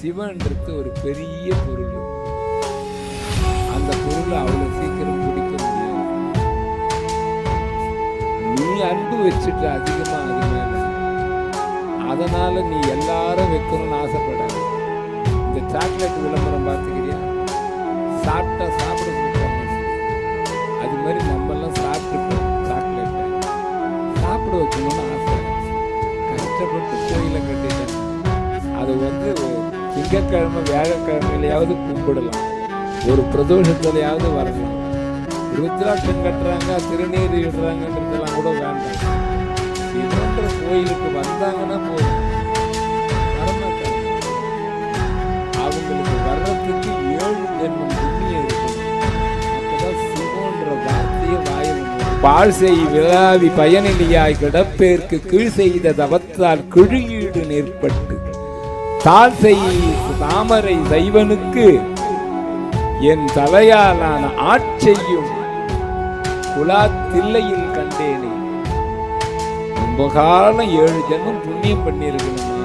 சிவன்றது ஒரு பெரிய பொருள். அந்த பொருளை அவ்வளோ சீக்கிரம் பிடிக்க முடியாது. நீ அன்பு வச்சுட்டு அதிகமா அது மேல. அதனால நீ எல்லாரும் வைக்கணும்னு ஆசைப்பட இந்த சாக்லேட் விளம்பரம் பார்த்துக்கிறியா? சாப்பிட்டா சாப்பிட சொல்றாங்க அது மாதிரி நம்மெல்லாம் சாப்பிட்டுட்டோம் சாக்லேட்டை சாப்பிட வைக்கணும்னு ஆசை. கஷ்டப்பட்டு கோயிலை கட்டிட்டேன். அது வந்து திங்கக்கிழமை வியாழக்கிழமையிலையாவது கும்பிடலாம். ஒரு பிரதோஷத்திலையாவது வரலாம். ருத்ராட்சம் கட்டுறாங்க திருநீர் இடுறாங்கன்றதெல்லாம் கூட வேண்டாம். இதுன்ற கோயிலுக்கு வந்தாங்கன்னா போதும். வரமாட்டாங்க. அவங்களுக்கு வர்றதுக்கு ஏழு ஜென்மம் புண்ணியம் இருக்குது அப்பதான் சிவன்ற வார்த்தையை வாயில் பால் செய் விழாவி பயனிலியாய் கிடப்பேற்கு கீழ் செய்த தவத்தால் குழியீடு நேர்பட்டு. தாசை தாமரை சைவனுக்கு என் தலையாலான ஆட்செய்யும் குலாத்தில்லையில் கண்டேனே. ரொம்ப காலம் ஏழு ஜென்மம் புண்ணியம் பண்ணியிருக்கணுமா?